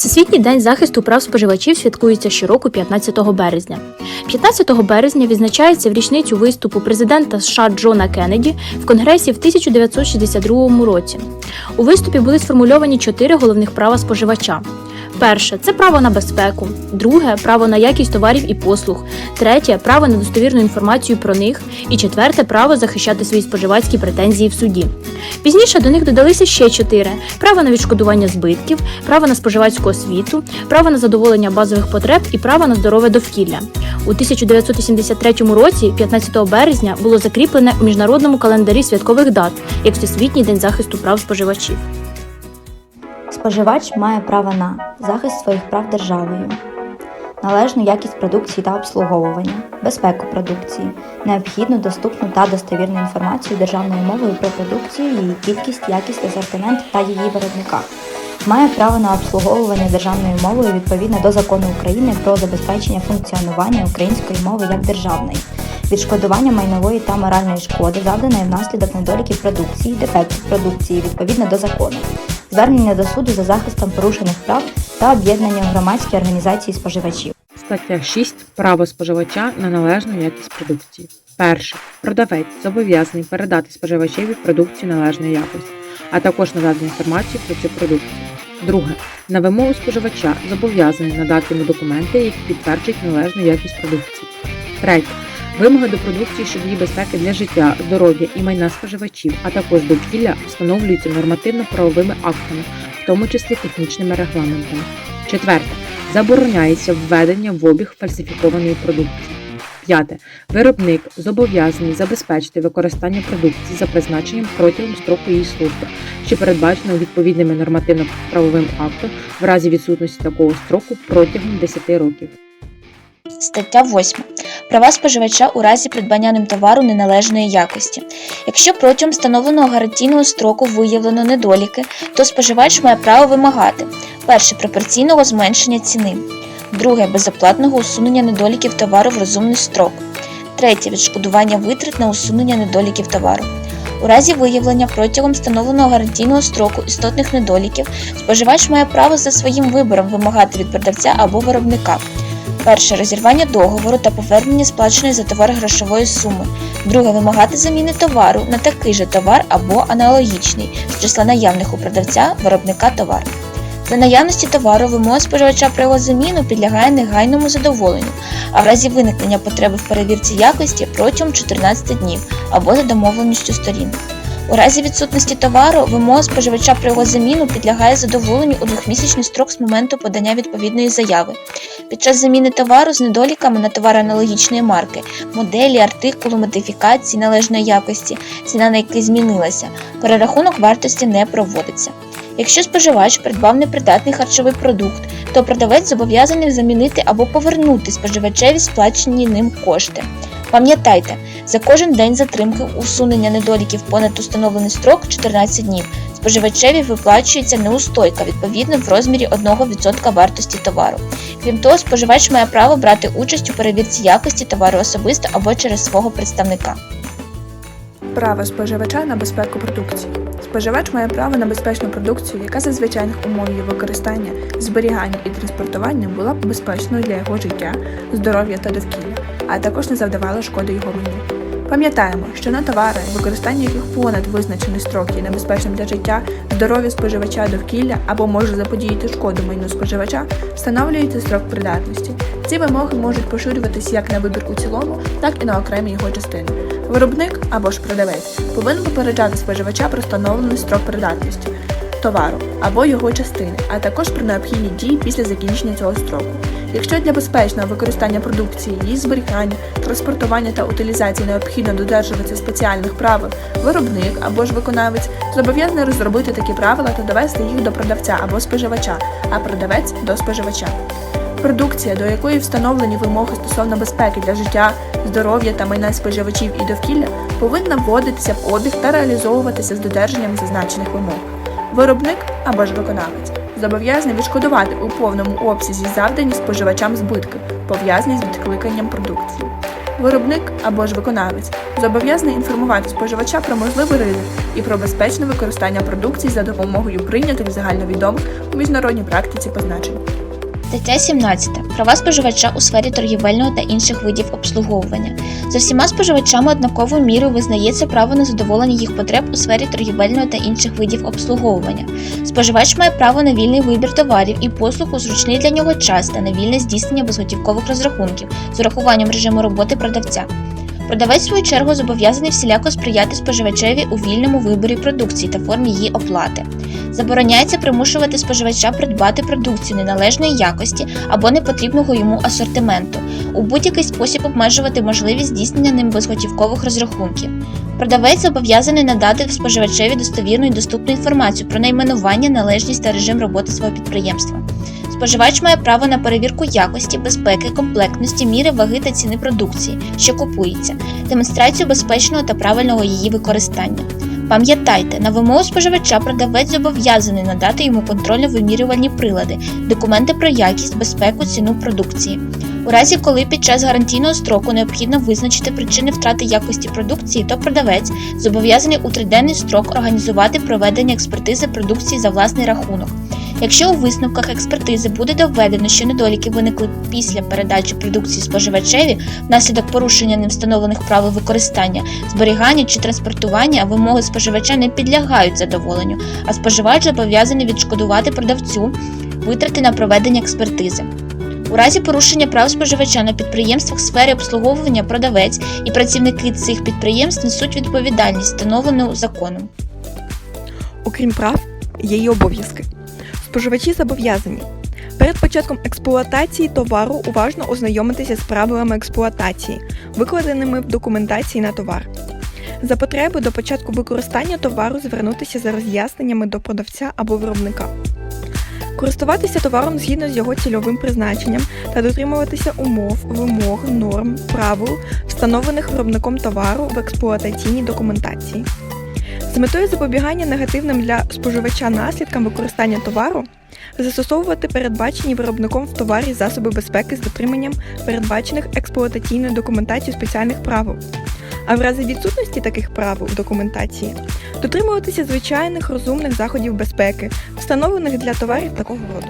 Всесвітній день захисту прав споживачів святкується щороку 15 березня. 15 березня відзначається в річницю виступу президента США Джона Кеннеді в Конгресі в 1962 році. У виступі були сформульовані чотири головних права споживача. Перше це право на безпеку, друге право на якість товарів і послуг, третє право на достовірну інформацію про них, і четверте право захищати свої споживацькі претензії в суді. Пізніше до них додалися ще чотири: право на відшкодування збитків, право на споживацьку освіту, право на задоволення базових потреб і право на здорове довкілля. У 1983 році, 15 березня, було закріплене у міжнародному календарі святкових дат як Всесвітній день захисту прав споживачів. Споживач має право на захист своїх прав державою, належну якість продукції та обслуговування, безпеку продукції, необхідну, доступну та достовірну інформацію державною мовою про продукцію, її кількість, якість, асортимент та її виробника. Має право на обслуговування державною мовою відповідно до закону України про забезпечення функціонування української мови як державної, відшкодування майнової та моральної шкоди, завданої внаслідок недоліків продукції, дефектів продукції відповідно до закону, звернення до суду за захистом порушених прав та об'єднання у громадські організації споживачів. Стаття 6. Право споживача на належну якість продукції. Перше. Продавець зобов'язаний передати споживачеві продукцію належної якості, а також надати інформацію про цю продукцію. Друге. На вимогу споживача зобов'язаний надати йому документи, які підтверджують належну якість продукції. Третє. Вимоги до продукції щодо її безпеки для життя, здоров'я і майна споживачів, а також довкілля встановлюються нормативно-правовими актами, в тому числі технічними регламентами. Четверте. Забороняється введення в обіг фальсифікованої продукції. П'яте. Виробник зобов'язаний забезпечити використання продукції за призначенням протягом строку її служби, що передбачено відповідними нормативно-правовим актом в разі відсутності такого строку протягом 10 років. Стаття 8. Права споживача у разі придбання ним товару неналежної якості. Якщо протягом встановленого гарантійного строку виявлено недоліки, то споживач має право вимагати перше пропорційного зменшення ціни, друге безоплатного усунення недоліків товару в розумний строк, третє відшкодування витрат на усунення недоліків товару. У разі виявлення протягом встановленого гарантійного строку істотних недоліків, споживач має право за своїм вибором вимагати від продавця або виробника. Перше розірвання договору та повернення сплаченої за товар грошової суми. Друге вимагати заміни товару на такий же товар або аналогічний з числа наявних у продавця виробника товару. За наявності товару вимога споживача про його заміну підлягає негайному задоволенню, а в разі виникнення потреби в перевірці якості протягом 14 днів або за домовленістю сторін. У разі відсутності товару вимога споживача про його заміну підлягає задоволенню у двохмісячний строк з моменту подання відповідної заяви. Під час заміни товару з недоліками на товар аналогічної марки, моделі, артикулу, модифікації належної якості, ціна на який змінилася, перерахунок вартості не проводиться. Якщо споживач придбав непридатний харчовий продукт, то продавець зобов'язаний замінити або повернути споживачеві сплачені ним кошти. Пам'ятайте, за кожен день затримки усунення недоліків понад установлений строк 14 днів споживачеві виплачується неустойка відповідно в розмірі 1% вартості товару. Крім того, споживач має право брати участь у перевірці якості товару особисто або через свого представника. Право споживача на безпеку продукції. Споживач має право на безпечну продукцію, яка за звичайних умов її використання, зберігання і транспортування була б безпечною для його життя, здоров'я та довкілля, а також не завдавала шкоди його майну. Пам'ятаємо, що на товари, використання яких понад визначений строк є небезпечним для життя, здоров'я споживача довкілля або може заподіяти шкоду майну споживача, встановлюється строк придатності. Ці вимоги можуть поширюватися як на вибір у цілому, так і на окремі його частини. Виробник або ж продавець повинен попереджати споживача про встановлений строк придатності товару або його частини, а також про необхідні дії після закінчення цього строку. Якщо для безпечного використання продукції, її зберігання, транспортування та утилізації необхідно додержуватися спеціальних правил, виробник або ж виконавець зобов'язаний розробити такі правила та довести їх до продавця або споживача, а продавець до споживача. Продукція, до якої встановлені вимоги стосовно безпеки для життя, здоров'я та майна споживачів і довкілля, повинна вводитися в обіг та реалізовуватися з додержанням зазначених вимог. Виробник або ж виконавець зобов'язаний відшкодувати у повному обсязі завдані споживачам збитки, пов'язані з відкликанням продукції. Виробник або ж виконавець зобов'язаний інформувати споживача про можливий ризик і про безпечне використання продукції за допомогою прийнятих загальновідомих у міжнародній практиці позначень. Стаття 17. Права споживача у сфері торгівельного та інших видів обслуговування. За всіма споживачами однаковою мірою визнається право на задоволення їх потреб у сфері торгівельного та інших видів обслуговування. Споживач має право на вільний вибір товарів і послуг у зручний для нього час та на вільне здійснення безготівкових розрахунків з урахуванням режиму роботи продавця. Продавець, в свою чергу, зобов'язаний всіляко сприяти споживачеві у вільному виборі продукції та формі її оплати. Забороняється примушувати споживача придбати продукцію неналежної якості або непотрібного йому асортименту, у будь-який спосіб обмежувати можливість здійснення ним безготівкових розрахунків. Продавець зобов'язаний надати споживачеві достовірну і доступну інформацію про найменування, належність та режим роботи свого підприємства. Споживач має право на перевірку якості, безпеки, комплектності, міри, ваги та ціни продукції, що купується, демонстрацію безпечного та правильного її використання. Пам'ятайте, на вимогу споживача продавець зобов'язаний надати йому контрольно-вимірювальні прилади, документи про якість, безпеку, ціну продукції. У разі, коли під час гарантійного строку необхідно визначити причини втрати якості продукції, то продавець зобов'язаний у триденний строк організувати проведення експертизи продукції за власний рахунок. Якщо у висновках експертизи буде доведено, що недоліки виникли після передачі продукції споживачеві внаслідок порушення ним встановлених правил використання, зберігання чи транспортування, вимоги споживача не підлягають задоволенню, а споживач зобов'язаний відшкодувати продавцю витрати на проведення експертизи. У разі порушення прав споживача на підприємствах сфери обслуговування продавець і працівники цих підприємств несуть відповідальність, встановлену законом. Окрім прав, є й обов'язки. Споживачі зобов'язані перед початком експлуатації товару уважно ознайомитися з правилами експлуатації, викладеними в документації на товар. За потреби до початку використання товару звернутися за роз'ясненнями до продавця або виробника. Користуватися товаром згідно з його цільовим призначенням та дотримуватися умов, вимог, норм, правил, встановлених виробником товару в експлуатаційній документації. З метою запобігання негативним для споживача наслідкам використання товару застосовувати передбачені виробником в товарі засоби безпеки з дотриманням передбачених експлуатаційною документацією спеціальних правил. А в разі відсутності таких правил в документації дотримуватися звичайних розумних заходів безпеки, встановлених для товарів такого роду.